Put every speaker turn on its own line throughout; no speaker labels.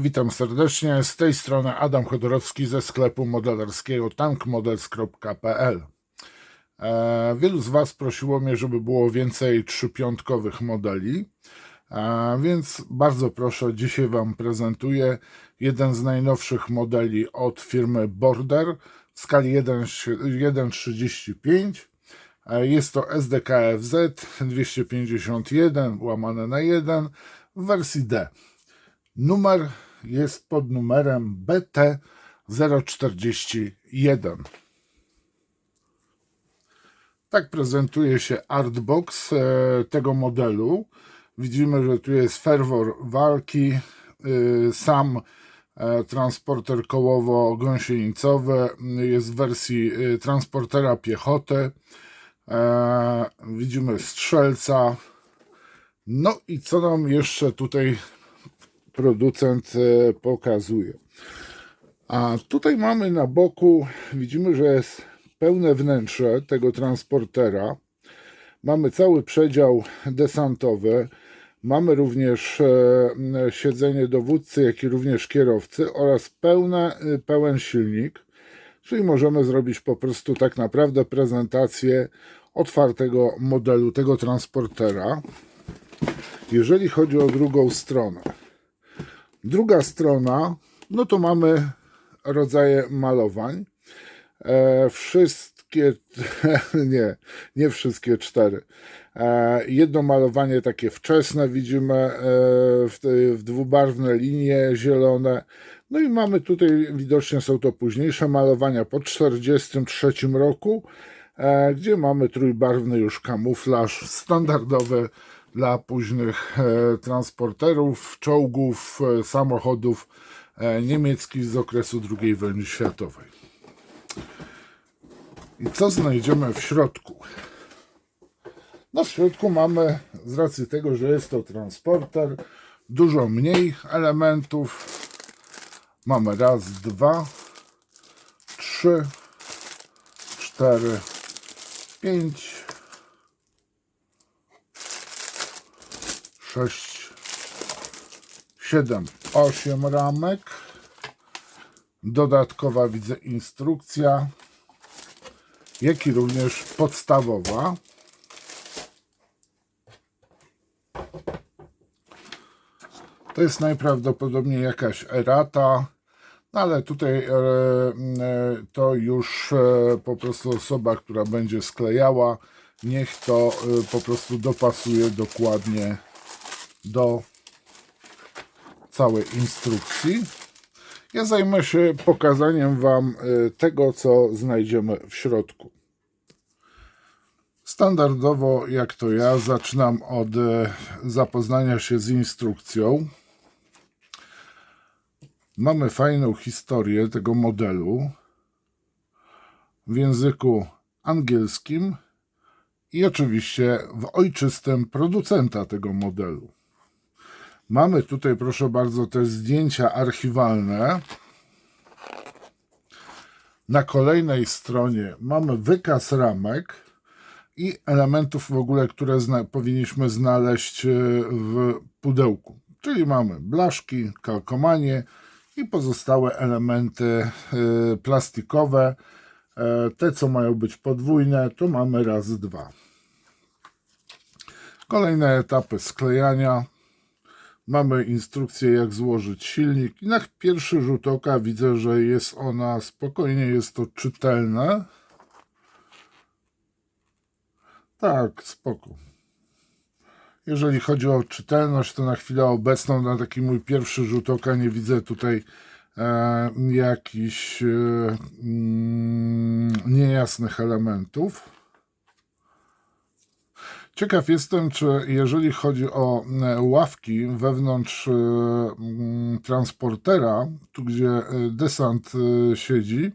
Witam serdecznie. Z tej strony Adam Chodorowski ze sklepu modelarskiego tankmodels.pl. E, Wielu z Was prosiło mnie, żeby było więcej trzypiątkowych modeli, e, więc bardzo proszę, dzisiaj Wam prezentuję jeden z najnowszych modeli od firmy Border w skali 1 1.35. E, Jest to SDKFZ 251 łamane na 1 w wersji D. Numer jest pod numerem BT041. Tak prezentuje się artbox e, tego modelu. Widzimy, że tu jest ferwor walki, e, sam e, transporter kołowo-gąsienicowy jest w wersji transportera piechoty. Widzimy strzelca. No i co nam jeszcze tutaj producent e, pokazuje. A tutaj mamy na boku, widzimy, że jest pełne wnętrze tego transportera. Mamy cały przedział desantowy. Mamy również e, siedzenie dowódcy, jak i również kierowcy oraz pełne, e, pełen silnik. Czyli możemy zrobić po prostu tak naprawdę prezentację otwartego modelu tego transportera. Jeżeli chodzi o drugą stronę, Druga strona, no to mamy rodzaje malowań. E, wszystkie, nie, nie wszystkie cztery. E, jedno malowanie takie wczesne widzimy e, w, w dwubarwne linie zielone. No i mamy tutaj, widocznie są to późniejsze malowania po 43 roku, e, gdzie mamy trójbarwny już kamuflaż standardowy dla późnych e, transporterów, czołgów, e, samochodów e, niemieckich z okresu II wojny światowej. I co znajdziemy w środku? No w środku mamy, z racji tego, że jest to transporter, dużo mniej elementów. Mamy raz, dwa, trzy, cztery, pięć, sześć, siedem, osiem ramek. Dodatkowa widzę instrukcja, jak i również podstawowa. To jest najprawdopodobniej jakaś erata, no ale tutaj e, e, to już e, po prostu osoba, która będzie sklejała, niech to e, po prostu dopasuje dokładnie do całej instrukcji. Ja zajmę się pokazaniem Wam e, tego, co znajdziemy w środku. Standardowo, jak to ja, zaczynam od e, zapoznania się z instrukcją. Mamy fajną historię tego modelu w języku angielskim i oczywiście w ojczystym producenta tego modelu. Mamy tutaj, proszę bardzo, te zdjęcia archiwalne. Na kolejnej stronie mamy wykaz ramek i elementów w ogóle, które zna powinniśmy znaleźć e, w pudełku. Czyli mamy blaszki, kalkomanie i pozostałe elementy e, plastikowe. E, Te, co mają być podwójne, to mamy raz, dwa. Kolejne etapy sklejania. Mamy instrukcję, jak złożyć silnik. I na pierwszy rzut oka widzę, że jest ona spokojnie, jest to czytelne. Tak, spoko. Jeżeli chodzi o czytelność, to na chwilę obecną, na taki mój pierwszy rzut oka, nie widzę tutaj e, jakichś e, mm, niejasnych elementów. Ciekaw jestem, czy jeżeli chodzi o e, ławki wewnątrz e, transportera, tu gdzie e, desant siedzi,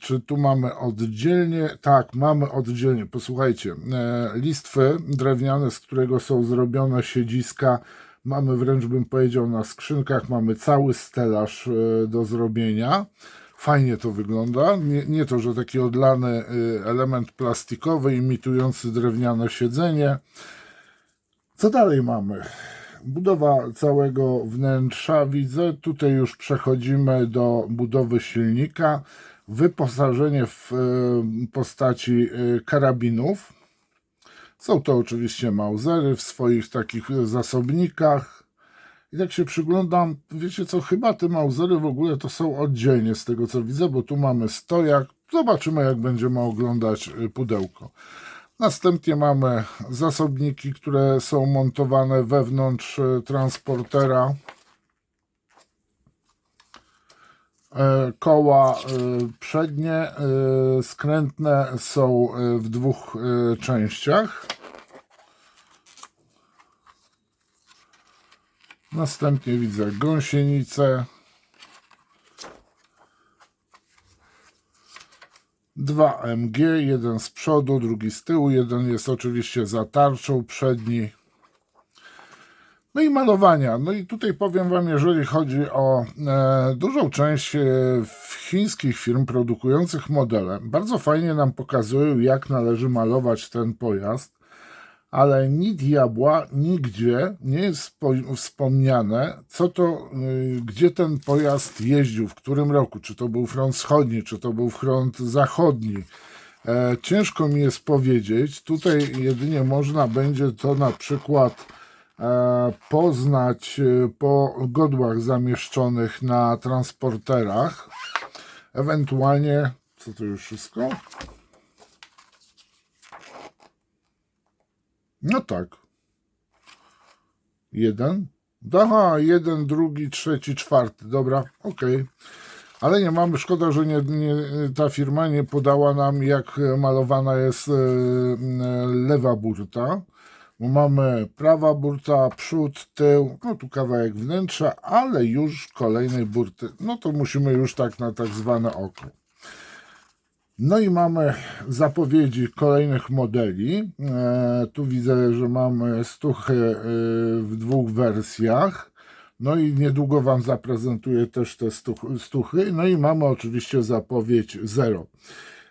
czy tu mamy oddzielnie? Tak, mamy oddzielnie. Posłuchajcie, listwy drewniane, z którego są zrobione siedziska, mamy wręcz bym powiedział na skrzynkach, mamy cały stelaż do zrobienia. Fajnie to wygląda. Nie, nie to, że taki odlany e, element plastikowy imitujący drewniane siedzenie. Co dalej mamy? budowa całego wnętrza widzę. Tutaj już przechodzimy do budowy silnika. Wyposażenie w e, postaci e, karabinów. Są to oczywiście mausery w swoich takich zasobnikach. I tak się przyglądam, wiecie co, chyba te mausery w ogóle to są oddzielnie z tego co widzę, bo tu mamy stojak. Zobaczymy jak będziemy oglądać y, pudełko. Następnie mamy zasobniki, które są montowane wewnątrz y, transportera. E, Koła y, przednie skrętne są w dwóch częściach. Następnie widzę gąsienicę. Dwa MG, jeden z przodu, drugi z tyłu, jeden jest oczywiście za tarczą przedni. No i malowania. No i tutaj powiem Wam, jeżeli chodzi o e, dużą część e, chińskich firm produkujących modele, bardzo fajnie nam pokazują, jak należy malować ten pojazd ale ni diabła nigdzie nie jest spo- wspomniane, co to, y, gdzie ten pojazd jeździł, w którym roku, czy to był front wschodni, czy to był front zachodni. E, ciężko mi jest powiedzieć. Tutaj jedynie można będzie to na przykład e, poznać e, po godłach zamieszczonych na transporterach. Ewentualnie, co to już wszystko? No tak. Jeden. Aha, jeden, drugi, trzeci, czwarty. Dobra, okej. Ale nie mamy, szkoda, że nie, nie, ta firma nie podała nam, jak malowana jest e, e, lewa burta. Mamy prawa burta, przód, tył, no tu kawałek wnętrza, ale już kolejnej burty. No to musimy już tak na tak zwane oko. No i mamy zapowiedzi kolejnych modeli. E, tu widzę, że mamy stuchy e, w dwóch wersjach. No i niedługo Wam zaprezentuję też te stuch- stuchy. No i mamy oczywiście zapowiedź 0.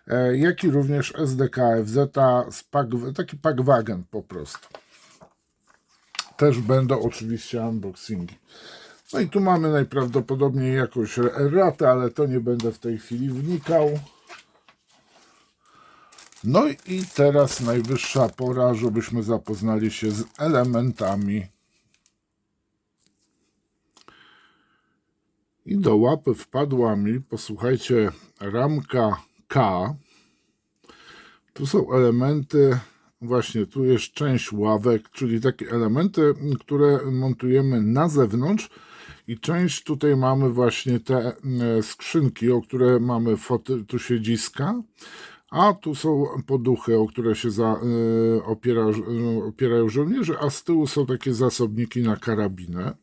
E, jak i również SDKFZ, z pack, taki packwagen po prostu. Też będą oczywiście unboxingi. No i tu mamy najprawdopodobniej jakąś ratę, ale to nie będę w tej chwili wnikał. No i teraz najwyższa pora, żebyśmy zapoznali się z elementami. I do łapy wpadła mi, posłuchajcie, ramka K. Tu są elementy, właśnie tu jest część ławek, czyli takie elementy, które montujemy na zewnątrz. I część tutaj mamy właśnie te e, skrzynki, o które mamy foty, tu siedziska. A tu są poduchy, o które się za, y, opiera, y, opierają żołnierze, a z tyłu są takie zasobniki na karabinę.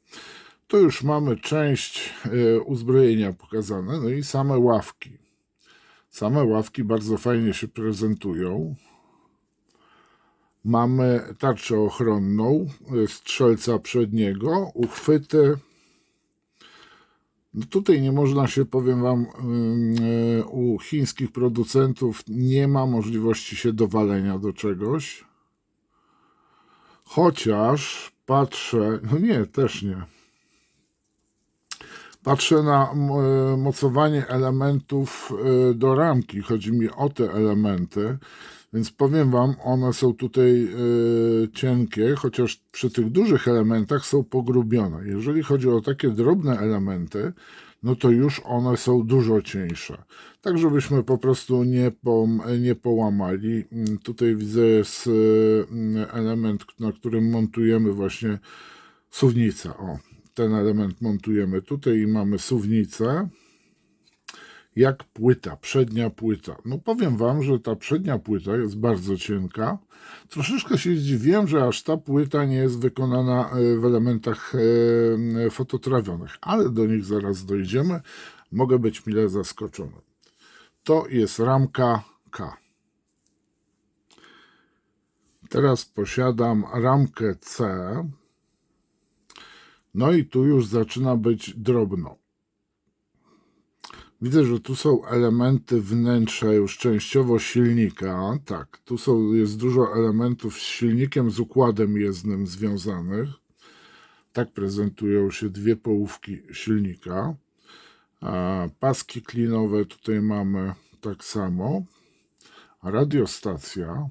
To już mamy część y, uzbrojenia pokazane, no i same ławki. Same ławki bardzo fajnie się prezentują. Mamy tarczę ochronną, y, strzelca przedniego, uchwyty, no tutaj nie można się, powiem Wam, yy, u chińskich producentów nie ma możliwości się dowalenia do czegoś. Chociaż patrzę, no nie, też nie. Patrzę na yy, mocowanie elementów yy, do ramki. Chodzi mi o te elementy. Więc powiem Wam, one są tutaj y, cienkie, chociaż przy tych dużych elementach są pogrubione. Jeżeli chodzi o takie drobne elementy, no to już one są dużo cieńsze. Tak, żebyśmy po prostu nie, nie połamali. Mm, tutaj widzę jest y, element, na którym montujemy właśnie suwnicę. O, ten element montujemy tutaj i mamy suwnicę jak płyta, przednia płyta. No powiem Wam, że ta przednia płyta jest bardzo cienka. Troszeczkę się zdziwiłem, że aż ta płyta nie jest wykonana e, w elementach e, fototrawionych, ale do nich zaraz dojdziemy. Mogę być mile zaskoczony. To jest ramka K. Teraz posiadam ramkę C. No i tu już zaczyna być drobno. Widzę, że tu są elementy wnętrza już częściowo silnika. Tak, tu są, jest dużo elementów z silnikiem, z układem jezdnym związanych. Tak prezentują się dwie połówki silnika. Paski klinowe tutaj mamy tak samo. Radiostacja.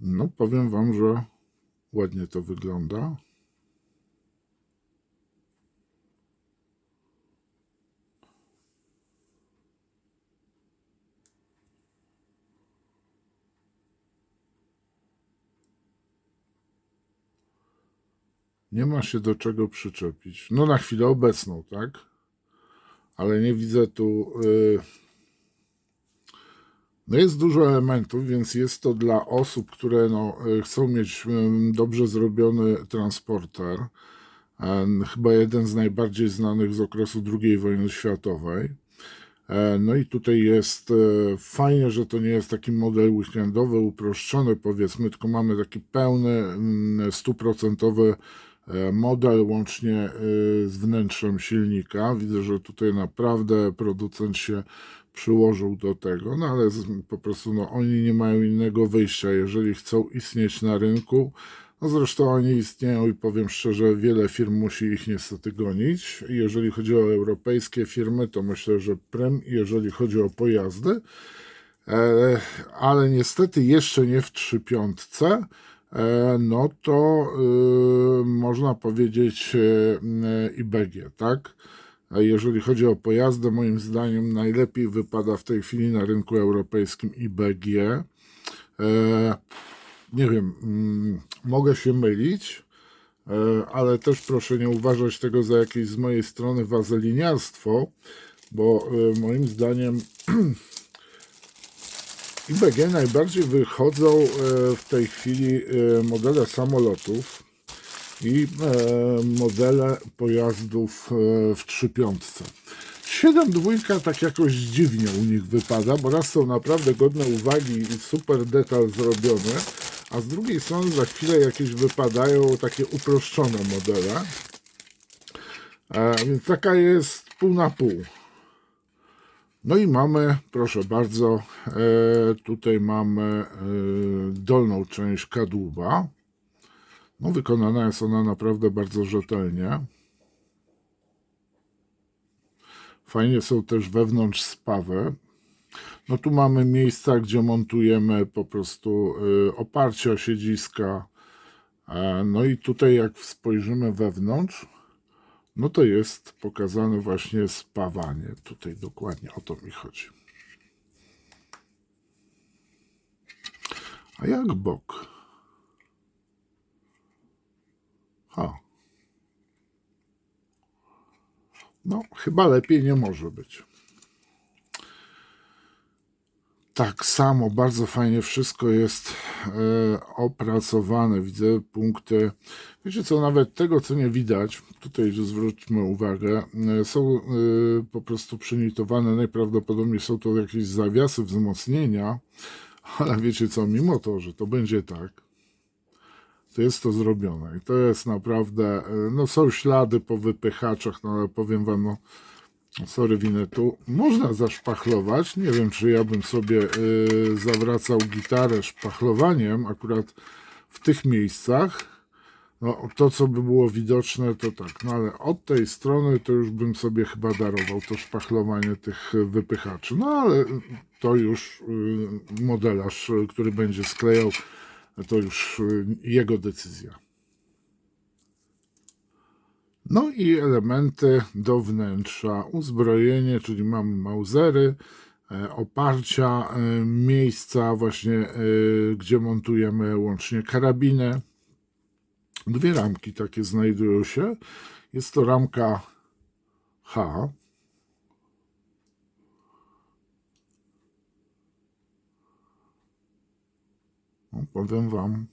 No, powiem Wam, że ładnie to wygląda. Nie ma się do czego przyczepić. No na chwilę obecną, tak? Ale nie widzę tu. y, No jest dużo elementów, więc jest to dla osób, które no, y, chcą mieć dobrze zrobiony transporter. Chyba jeden z najbardziej znanych z okresu II wojny światowej. E, No i tutaj jest e, fajnie, że to nie jest taki model weekendowy, uproszczony powiedzmy, tylko mamy taki pełny, mm, stuprocentowy e, model łącznie e, z wnętrzem silnika. Widzę, że tutaj naprawdę producent się przyłożył do tego, no ale po prostu no, oni nie mają innego wyjścia, jeżeli chcą istnieć na rynku. No zresztą oni istnieją i powiem szczerze, wiele firm musi ich niestety gonić. Jeżeli chodzi o europejskie firmy, to myślę, że Prem, jeżeli chodzi o pojazdy, e, ale niestety jeszcze nie w 3.5, e, no to y, można powiedzieć e, IBG, tak? A jeżeli chodzi o pojazdy, moim zdaniem najlepiej wypada w tej chwili na rynku europejskim IBG. E, nie wiem, mm, mogę się mylić, e, ale też proszę nie uważać tego za jakieś z mojej strony wazeliniarstwo, bo e, moim zdaniem IBG najbardziej wychodzą w tej chwili modele samolotów i e, modele pojazdów e, w 3.5. 7.2 tak jakoś dziwnie u nich wypada, bo raz są naprawdę godne uwagi i super detal zrobiony, a z drugiej strony za chwilę jakieś wypadają takie uproszczone modele. E, więc taka jest pół na pół. No i mamy, proszę bardzo, e, tutaj mamy e, dolną część kadłuba. No, wykonana jest ona naprawdę bardzo rzetelnie. Fajnie są też wewnątrz spawy. No tu mamy miejsca, gdzie montujemy po prostu y, oparcia, siedziska. E, No i tutaj jak spojrzymy wewnątrz, no to jest pokazane właśnie spawanie. Tutaj dokładnie o to mi chodzi. A jak bok? Ha. No, chyba lepiej nie może być. Tak samo, bardzo fajnie wszystko jest e, opracowane. Widzę punkty. Wiecie co, nawet tego, co nie widać, tutaj zwróćmy uwagę, e, są e, po prostu przynitowane. Najprawdopodobniej są to jakieś zawiasy wzmocnienia, ale wiecie co, mimo to, że to będzie tak, to jest to zrobione. I to jest naprawdę, e, no są ślady po wypychaczach, no ale powiem wam, no sorry winetu, można zaszpachlować. Nie wiem, czy ja bym sobie y, zawracał gitarę szpachlowaniem akurat w tych miejscach. No, to, co by było widoczne, to tak, no ale od tej strony to już bym sobie chyba darował to szpachlowanie tych wypychaczy. No ale to już y, modelarz, który będzie sklejał, to już y, jego decyzja. No i elementy do wnętrza. Uzbrojenie, czyli mamy mauzery, e, oparcia, e, miejsca właśnie, e, gdzie montujemy łącznie karabinę. Dwie ramki takie znajdują się. Jest to ramka H. No, powiem Wam,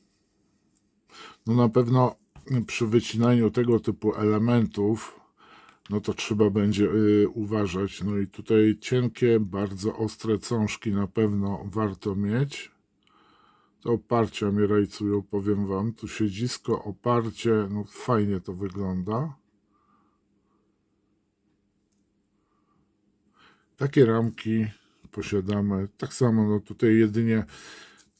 no na pewno przy wycinaniu tego typu elementów, no to trzeba będzie y, uważać. No i tutaj cienkie, bardzo ostre cążki na pewno warto mieć. Te oparcia mnie rajcują, powiem Wam. Tu siedzisko, oparcie, no fajnie to wygląda. Takie ramki posiadamy. Tak samo, no tutaj jedynie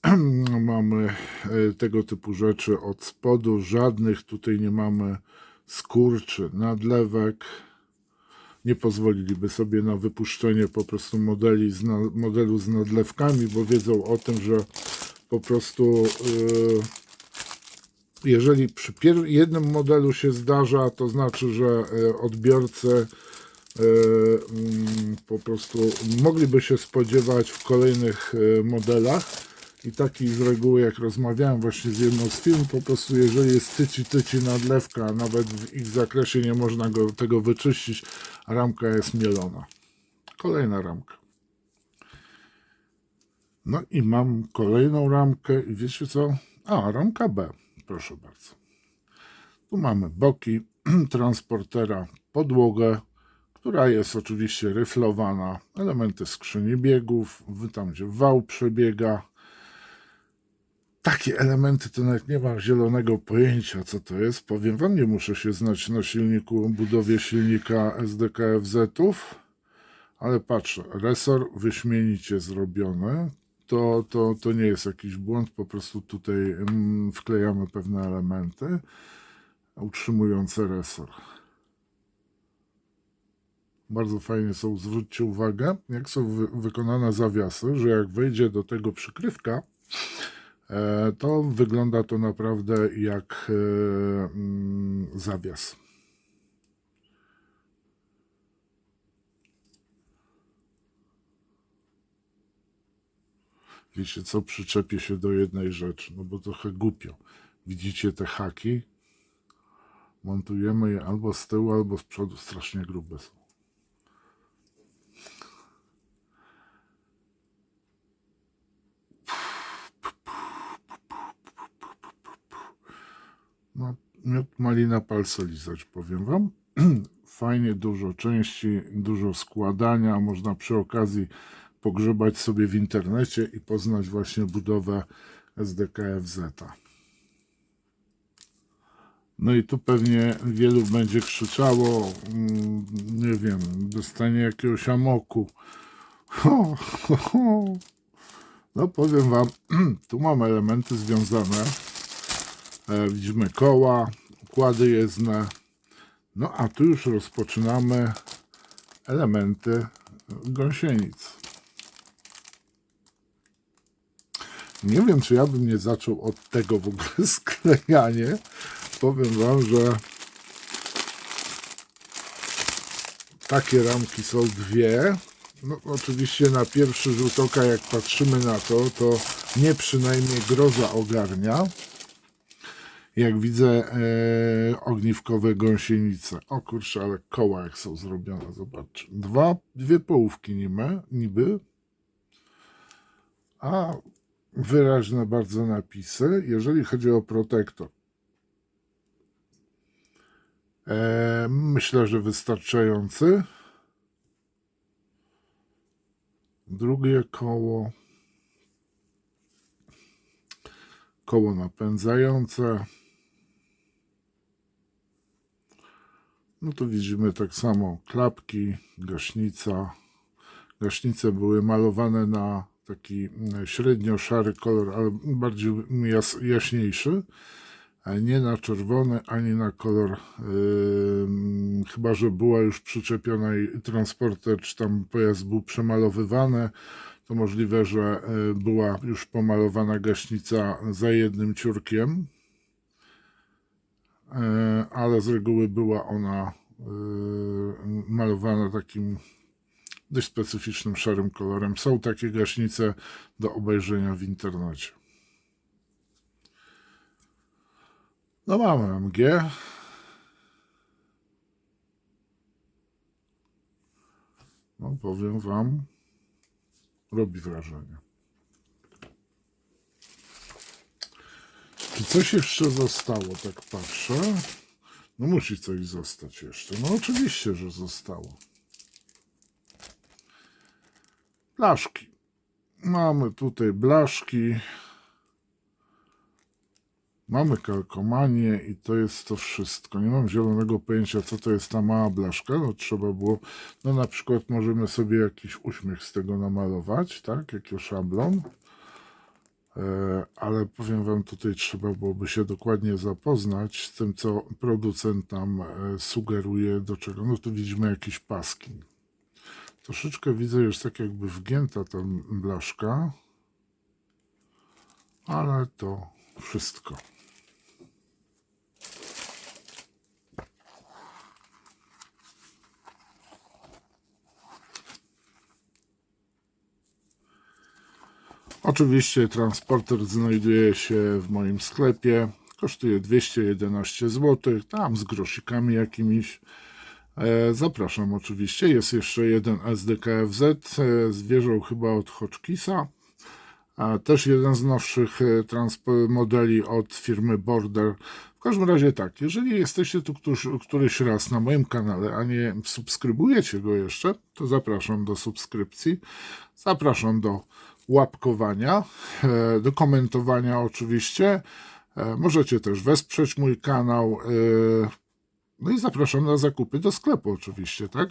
mamy e, tego typu rzeczy od spodu, żadnych tutaj nie mamy skurczy, nadlewek. Nie pozwoliliby sobie na wypuszczenie po prostu modeli z na, modelu z nadlewkami, bo wiedzą o tym, że po prostu yy, jeżeli przy jednym modelu się zdarza, to znaczy, że e, odbiorcy mm, po prostu mogliby się spodziewać w kolejnych modelach. I taki z reguły, jak rozmawiałem właśnie z jedną z firm, po prostu jeżeli jest tyci, tyci nadlewka, a nawet w ich zakresie nie można go, tego wyczyścić, ramka jest mielona. Kolejna ramka. No i mam kolejną ramkę i wiecie co? A, ramka B. Proszę bardzo. Tu mamy boki transportera, podłogę, która jest oczywiście ryflowana, elementy skrzyni biegów, tam gdzie wał przebiega. Takie elementy to nawet nie mam zielonego pojęcia, co to jest. Powiem wam, nie muszę się znać na silniku, budowie silnika SDKFZ-ów, ale patrzę, resor wyśmienicie zrobiony. To, to, to nie jest jakiś błąd, po prostu tutaj mm, wklejamy pewne elementy utrzymujące resor. Bardzo fajnie są, zwróćcie uwagę, jak są wy, wykonane zawiasy, że jak wejdzie do tego przykrywka, to wygląda to naprawdę jak e, mm, zawias. Wiecie co, przyczepię się do jednej rzeczy, no bo trochę głupio. Widzicie te haki? Montujemy je albo z tyłu, albo z przodu. Strasznie grube są. No, miód malina palce powiem wam. Fajnie, dużo części, dużo składania. Można przy okazji pogrzebać sobie w internecie i poznać właśnie budowę SDKFZ. No i tu pewnie wielu będzie krzyczało, mm, nie wiem, dostanie jakiegoś amoku. No powiem wam, tu mam elementy związane. E, widzimy koła, układy jezdne. No a tu już rozpoczynamy elementy gąsienic. Nie wiem, czy ja bym nie zaczął od tego w ogóle sklejanie. Powiem wam, że takie ramki są dwie. No, oczywiście na pierwszy rzut oka, jak patrzymy na to, to nie przynajmniej groza ogarnia. Jak widzę e, ogniwkowe gąsienice. O kurczę, ale koła jak są zrobione, zobaczcie. Dwa, dwie połówki niby, niby a wyraźne bardzo napisy. Jeżeli chodzi o protektor, e, myślę, że wystarczający. Drugie koło. Koło napędzające. No tu widzimy tak samo klapki, gaśnica. Gaśnice były malowane na taki mm, średnio szary kolor, ale bardziej jas, jaśniejszy. Nie na czerwony, ani na kolor. Yy, chyba, że była już przyczepiona i transporter, czy tam pojazd był przemalowywany, to możliwe, że yy, była już pomalowana gaśnica za jednym ciurkiem. Yy, ale z reguły była ona yy, malowana takim dość specyficznym szarym kolorem. Są takie gaśnice do obejrzenia w internecie. No mamy MG. No powiem wam, robi wrażenie. Czy coś jeszcze zostało, tak patrzę? No musi coś zostać jeszcze. No oczywiście, że zostało. Blaszki. Mamy tutaj blaszki. Mamy kalkomanię i to jest to wszystko. Nie mam zielonego pojęcia, co to jest ta mała blaszka. No trzeba było, no na przykład możemy sobie jakiś uśmiech z tego namalować, tak? Jakiś szablon. E, ale powiem Wam, tutaj trzeba byłoby się dokładnie zapoznać z tym, co producent nam e, sugeruje, do czego. No tu widzimy jakieś paski. Troszeczkę widzę, jest tak jakby wgięta ta blaszka, ale to wszystko. Oczywiście transporter znajduje się w moim sklepie. Kosztuje 211 zł, tam z grosikami jakimiś. E, Zapraszam oczywiście. Jest jeszcze jeden SDKFZ, e, zwierzę chyba od Hotchkissa. A też jeden z nowszych e, modeli od firmy Border. W każdym razie tak, jeżeli jesteście tu któryś, któryś raz na moim kanale, a nie subskrybujecie go jeszcze, to zapraszam do subskrypcji. Zapraszam do łapkowania, e, do komentowania oczywiście. E, Możecie też wesprzeć mój kanał. e, No i zapraszam na zakupy do sklepu oczywiście, tak?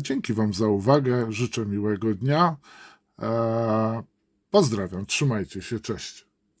Dzięki Wam za uwagę, życzę miłego dnia. Pozdrawiam, trzymajcie się, cześć.